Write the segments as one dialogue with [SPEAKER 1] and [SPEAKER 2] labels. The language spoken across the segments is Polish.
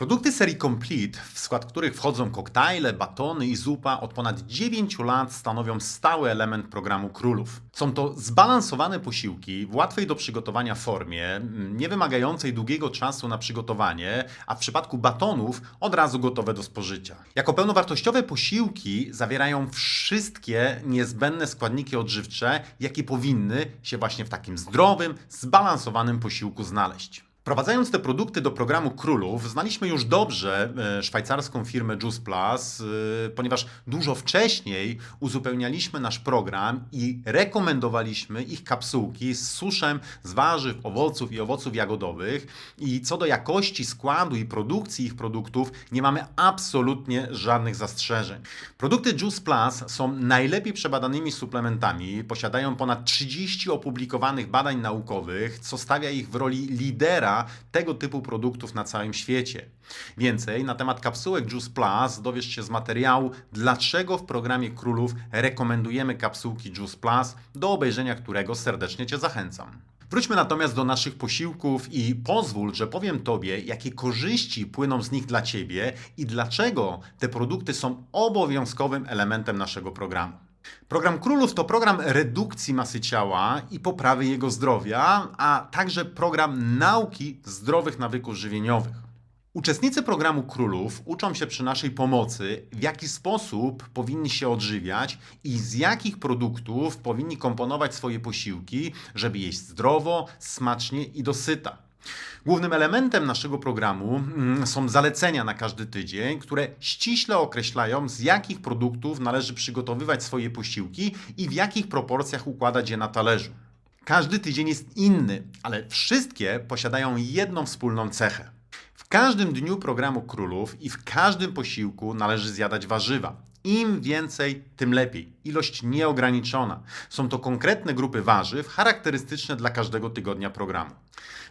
[SPEAKER 1] Produkty serii Complete, w skład których wchodzą koktajle, batony i zupa, od ponad 9 lat stanowią stały element programu Królów. Są to zbalansowane posiłki w łatwej do przygotowania formie, nie wymagającej długiego czasu na przygotowanie, a w przypadku batonów od razu gotowe do spożycia. Jako pełnowartościowe posiłki zawierają wszystkie niezbędne składniki odżywcze, jakie powinny się właśnie w takim zdrowym, zbalansowanym posiłku znaleźć. Wprowadzając te produkty do programu Królów, znaliśmy już dobrze e, szwajcarską firmę Juice Plus, e, ponieważ dużo wcześniej uzupełnialiśmy nasz program i rekomendowaliśmy ich kapsułki z suszem z warzyw, owoców i owoców jagodowych. I co do jakości składu i produkcji ich produktów, nie mamy absolutnie żadnych zastrzeżeń. Produkty Juice Plus są najlepiej przebadanymi suplementami, posiadają ponad 30 opublikowanych badań naukowych, co stawia ich w roli lidera tego typu produktów na całym świecie. Więcej na temat kapsułek Juice Plus dowiesz się z materiału, dlaczego w programie Królów rekomendujemy kapsułki Juice Plus, do obejrzenia którego serdecznie Cię zachęcam. Wróćmy natomiast do naszych posiłków i pozwól, że powiem Tobie, jakie korzyści płyną z nich dla Ciebie i dlaczego te produkty są obowiązkowym elementem naszego programu. Program Królów to program redukcji masy ciała i poprawy jego zdrowia, a także program nauki zdrowych nawyków żywieniowych. Uczestnicy programu Królów uczą się przy naszej pomocy, w jaki sposób powinni się odżywiać i z jakich produktów powinni komponować swoje posiłki, żeby jeść zdrowo, smacznie i dosyta. Głównym elementem naszego programu mm, są zalecenia na każdy tydzień, które ściśle określają, z jakich produktów należy przygotowywać swoje posiłki i w jakich proporcjach układać je na talerzu. Każdy tydzień jest inny, ale wszystkie posiadają jedną wspólną cechę. W każdym dniu programu królów i w każdym posiłku należy zjadać warzywa. Im więcej, tym lepiej. Ilość nieograniczona. Są to konkretne grupy warzyw charakterystyczne dla każdego tygodnia programu.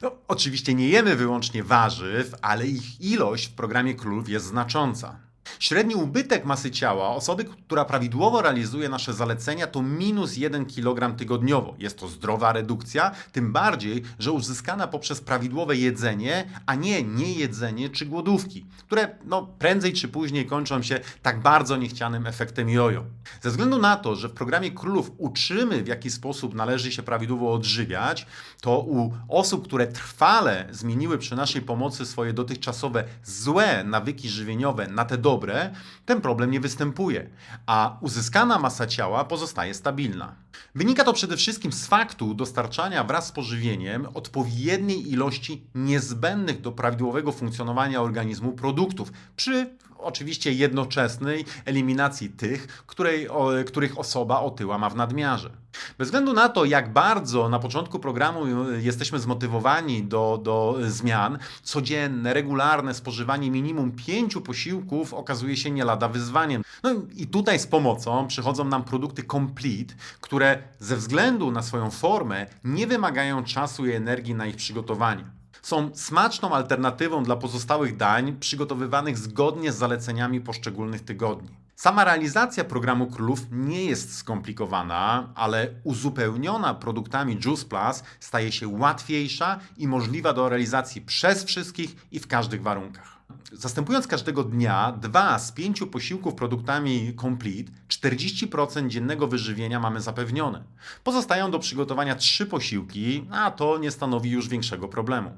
[SPEAKER 1] No, oczywiście nie jemy wyłącznie warzyw, ale ich ilość w programie królów jest znacząca. Średni ubytek masy ciała osoby, która prawidłowo realizuje nasze zalecenia, to minus 1 kg tygodniowo. Jest to zdrowa redukcja, tym bardziej, że uzyskana poprzez prawidłowe jedzenie, a nie niejedzenie czy głodówki, które no, prędzej czy później kończą się tak bardzo niechcianym efektem jojo. Ze względu na to, że w programie Królów uczymy, w jaki sposób należy się prawidłowo odżywiać, to u osób, które trwale zmieniły przy naszej pomocy swoje dotychczasowe złe nawyki żywieniowe na te dobre, dobre, ten problem nie występuje, a uzyskana masa ciała pozostaje stabilna. Wynika to przede wszystkim z faktu dostarczania wraz z pożywieniem odpowiedniej ilości niezbędnych do prawidłowego funkcjonowania organizmu produktów przy oczywiście jednoczesnej eliminacji tych, której, o, których osoba otyła ma w nadmiarze. Bez względu na to, jak bardzo na początku programu jesteśmy zmotywowani do, do zmian, codzienne, regularne spożywanie minimum pięciu posiłków okazuje się nie lada wyzwaniem. No i tutaj z pomocą przychodzą nam produkty Complete, które ze względu na swoją formę nie wymagają czasu i energii na ich przygotowanie są smaczną alternatywą dla pozostałych dań przygotowywanych zgodnie z zaleceniami poszczególnych tygodni. Sama realizacja programu Królów nie jest skomplikowana, ale uzupełniona produktami Juice Plus staje się łatwiejsza i możliwa do realizacji przez wszystkich i w każdych warunkach. Zastępując każdego dnia dwa z pięciu posiłków produktami Complete, 40% dziennego wyżywienia mamy zapewnione. Pozostają do przygotowania trzy posiłki, a to nie stanowi już większego problemu.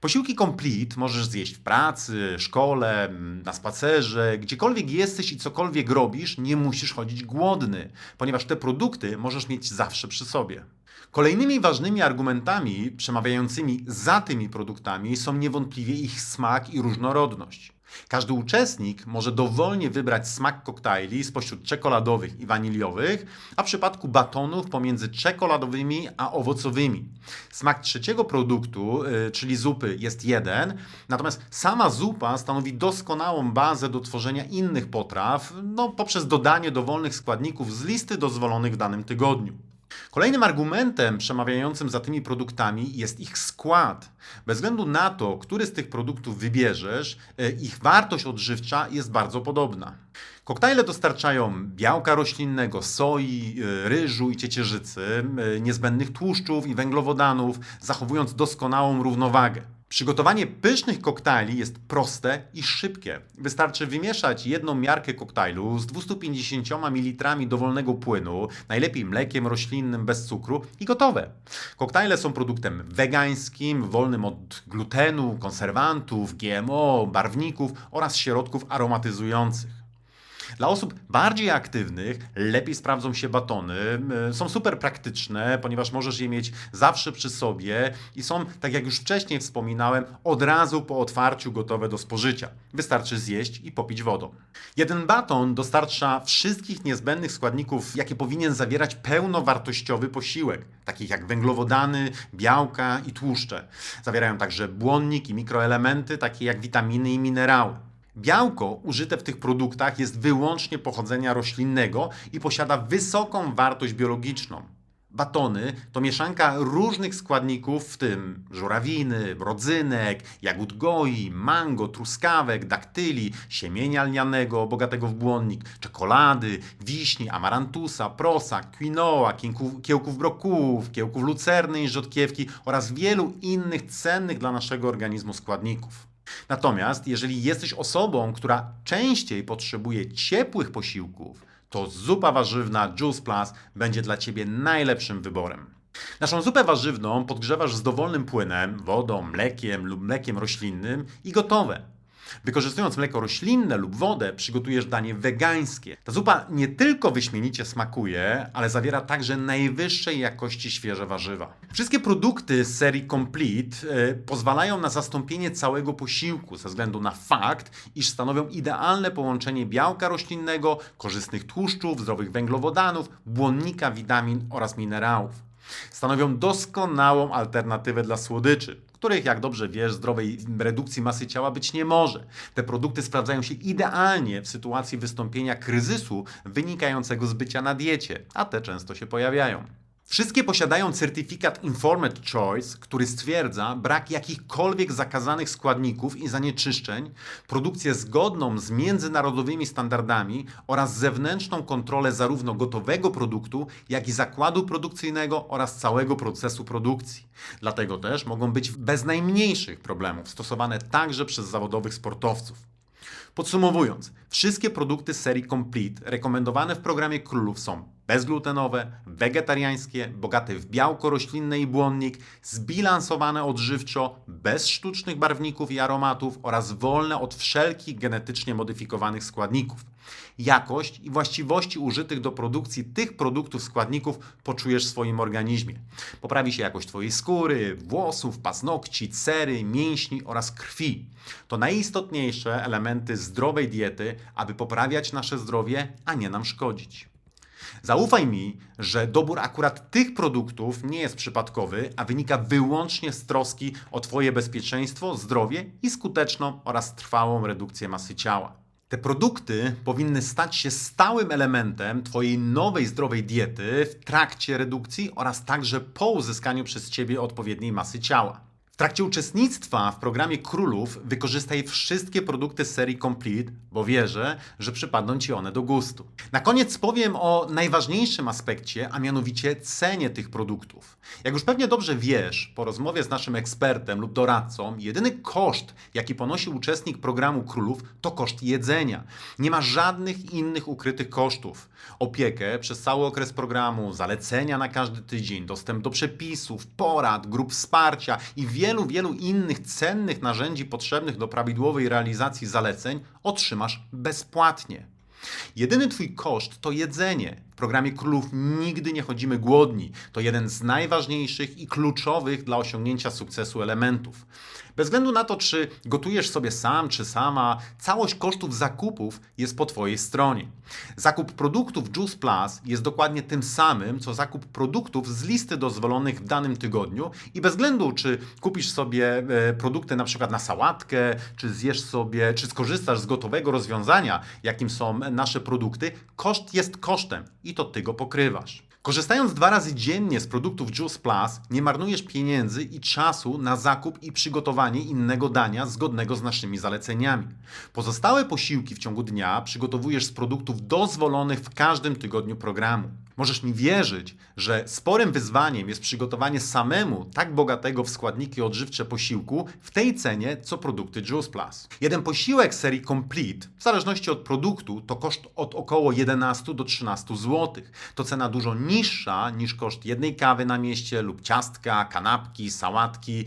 [SPEAKER 1] Posiłki Complete możesz zjeść w pracy, szkole, na spacerze, gdziekolwiek jesteś i cokolwiek robisz, nie musisz chodzić głodny, ponieważ te produkty możesz mieć zawsze przy sobie. Kolejnymi ważnymi argumentami przemawiającymi za tymi produktami są niewątpliwie ich smak i różnorodność. Każdy uczestnik może dowolnie wybrać smak koktajli spośród czekoladowych i waniliowych, a w przypadku batonów pomiędzy czekoladowymi a owocowymi. Smak trzeciego produktu, y, czyli zupy, jest jeden, natomiast sama zupa stanowi doskonałą bazę do tworzenia innych potraw, no, poprzez dodanie dowolnych składników z listy dozwolonych w danym tygodniu. Kolejnym argumentem przemawiającym za tymi produktami jest ich skład. Bez względu na to, który z tych produktów wybierzesz, e, ich wartość odżywcza jest bardzo podobna. Koktajle dostarczają białka roślinnego, soi, e, ryżu i ciecierzycy, e, niezbędnych tłuszczów i węglowodanów, zachowując doskonałą równowagę. Przygotowanie pysznych koktajli jest proste i szybkie. Wystarczy wymieszać jedną miarkę koktajlu z 250 ml dowolnego płynu, najlepiej mlekiem roślinnym bez cukru i gotowe. Koktajle są produktem wegańskim, wolnym od glutenu, konserwantów, GMO, barwników oraz środków aromatyzujących. Dla osób bardziej aktywnych lepiej sprawdzą się batony. Są super praktyczne, ponieważ możesz je mieć zawsze przy sobie i są, tak jak już wcześniej wspominałem, od razu po otwarciu gotowe do spożycia. Wystarczy zjeść i popić wodą. Jeden baton dostarcza wszystkich niezbędnych składników, jakie powinien zawierać pełnowartościowy posiłek, takich jak węglowodany, białka i tłuszcze. Zawierają także błonnik i mikroelementy, takie jak witaminy i minerały. Białko użyte w tych produktach jest wyłącznie pochodzenia roślinnego i posiada wysoką wartość biologiczną. Batony to mieszanka różnych składników, w tym żurawiny, rodzynek, jagód goi, mango, truskawek, daktyli, siemienia lnianego bogatego w błonnik, czekolady, wiśni, amarantusa, prosa, quinoa, kiełków, kiełków brokułów, kiełków lucerny i rzodkiewki oraz wielu innych cennych dla naszego organizmu składników. Natomiast jeżeli jesteś osobą, która częściej potrzebuje ciepłych posiłków, to zupa warzywna Juice Plus będzie dla Ciebie najlepszym wyborem. Naszą zupę warzywną podgrzewasz z dowolnym płynem, wodą, mlekiem lub mlekiem roślinnym i gotowe. Wykorzystując mleko roślinne lub wodę, przygotujesz danie wegańskie. Ta zupa nie tylko wyśmienicie smakuje, ale zawiera także najwyższej jakości świeże warzywa. Wszystkie produkty z serii Complete e, pozwalają na zastąpienie całego posiłku ze względu na fakt, iż stanowią idealne połączenie białka roślinnego, korzystnych tłuszczów, zdrowych węglowodanów, błonnika, witamin oraz minerałów. Stanowią doskonałą alternatywę dla słodyczy, których, jak dobrze wiesz, zdrowej redukcji masy ciała być nie może. Te produkty sprawdzają się idealnie w sytuacji wystąpienia kryzysu wynikającego z bycia na diecie, a te często się pojawiają. Wszystkie posiadają certyfikat Informed Choice, który stwierdza brak jakichkolwiek zakazanych składników i zanieczyszczeń, produkcję zgodną z międzynarodowymi standardami oraz zewnętrzną kontrolę zarówno gotowego produktu, jak i zakładu produkcyjnego oraz całego procesu produkcji. Dlatego też mogą być bez najmniejszych problemów stosowane także przez zawodowych sportowców. Podsumowując, wszystkie produkty serii Complete rekomendowane w programie Królów są bezglutenowe, wegetariańskie, bogate w białko roślinne i błonnik, zbilansowane odżywczo, bez sztucznych barwników i aromatów oraz wolne od wszelkich genetycznie modyfikowanych składników. Jakość i właściwości użytych do produkcji tych produktów składników poczujesz w swoim organizmie. Poprawi się jakość Twojej skóry, włosów, paznokci, cery, mięśni oraz krwi. To najistotniejsze elementy zdrowej diety, aby poprawiać nasze zdrowie, a nie nam szkodzić. Zaufaj mi, że dobór akurat tych produktów nie jest przypadkowy, a wynika wyłącznie z troski o Twoje bezpieczeństwo, zdrowie i skuteczną oraz trwałą redukcję masy ciała. Te produkty powinny stać się stałym elementem Twojej nowej zdrowej diety w trakcie redukcji oraz także po uzyskaniu przez Ciebie odpowiedniej masy ciała. W trakcie uczestnictwa w programie Królów wykorzystaj wszystkie produkty serii Complete, bo wierzę, że przypadną Ci one do gustu. Na koniec powiem o najważniejszym aspekcie, a mianowicie cenie tych produktów. Jak już pewnie dobrze wiesz, po rozmowie z naszym ekspertem lub doradcą, jedyny koszt, jaki ponosi uczestnik programu Królów, to koszt jedzenia. Nie ma żadnych innych ukrytych kosztów. Opiekę przez cały okres programu, zalecenia na każdy tydzień, dostęp do przepisów, porad, grup wsparcia i wielu, wielu innych cennych narzędzi potrzebnych do prawidłowej realizacji zaleceń otrzymasz bezpłatnie. Jedyny Twój koszt to jedzenie. Programie Królów nigdy nie chodzimy głodni. To jeden z najważniejszych i kluczowych dla osiągnięcia sukcesu elementów. Bez względu na to, czy gotujesz sobie sam czy sama, całość kosztów zakupów jest po Twojej stronie. Zakup produktów Juice Plus jest dokładnie tym samym, co zakup produktów z listy dozwolonych w danym tygodniu i bez względu, czy kupisz sobie e, produkty na przykład na sałatkę, czy zjesz sobie, czy skorzystasz z gotowego rozwiązania, jakim są nasze produkty, koszt jest kosztem i to Ty go pokrywasz. Korzystając dwa razy dziennie z produktów Juice Plus, nie marnujesz pieniędzy i czasu na zakup i przygotowanie innego dania zgodnego z naszymi zaleceniami. Pozostałe posiłki w ciągu dnia przygotowujesz z produktów dozwolonych w każdym tygodniu programu. Możesz mi wierzyć, że sporym wyzwaniem jest przygotowanie samemu tak bogatego w składniki odżywcze posiłku w tej cenie co produkty Juice Plus. Jeden posiłek serii Complete, w zależności od produktu, to koszt od około 11 do 13 zł. To cena dużo niższa niż koszt jednej kawy na mieście lub ciastka, kanapki, sałatki yy,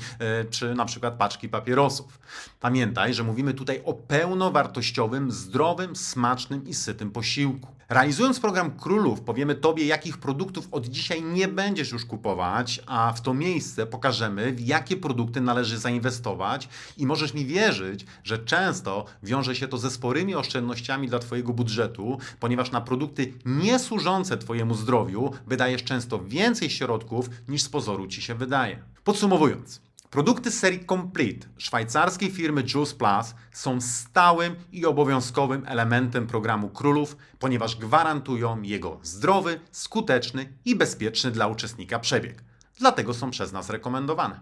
[SPEAKER 1] czy na przykład paczki papierosów. Pamiętaj, że mówimy tutaj o pełnowartościowym, zdrowym, smacznym i sytym posiłku. Realizując program Królów, powiemy Tobie, jakich produktów od dzisiaj nie będziesz już kupować, a w to miejsce pokażemy, w jakie produkty należy zainwestować i możesz mi wierzyć, że często wiąże się to ze sporymi oszczędnościami dla Twojego budżetu, ponieważ na produkty niesłużące Twojemu zdrowiu wydajesz często więcej środków niż z pozoru Ci się wydaje. Podsumowując, Produkty z serii Complete szwajcarskiej firmy Juice Plus są stałym i obowiązkowym elementem programu Królów, ponieważ gwarantują jego zdrowy, skuteczny i bezpieczny dla uczestnika przebieg. Dlatego są przez nas rekomendowane.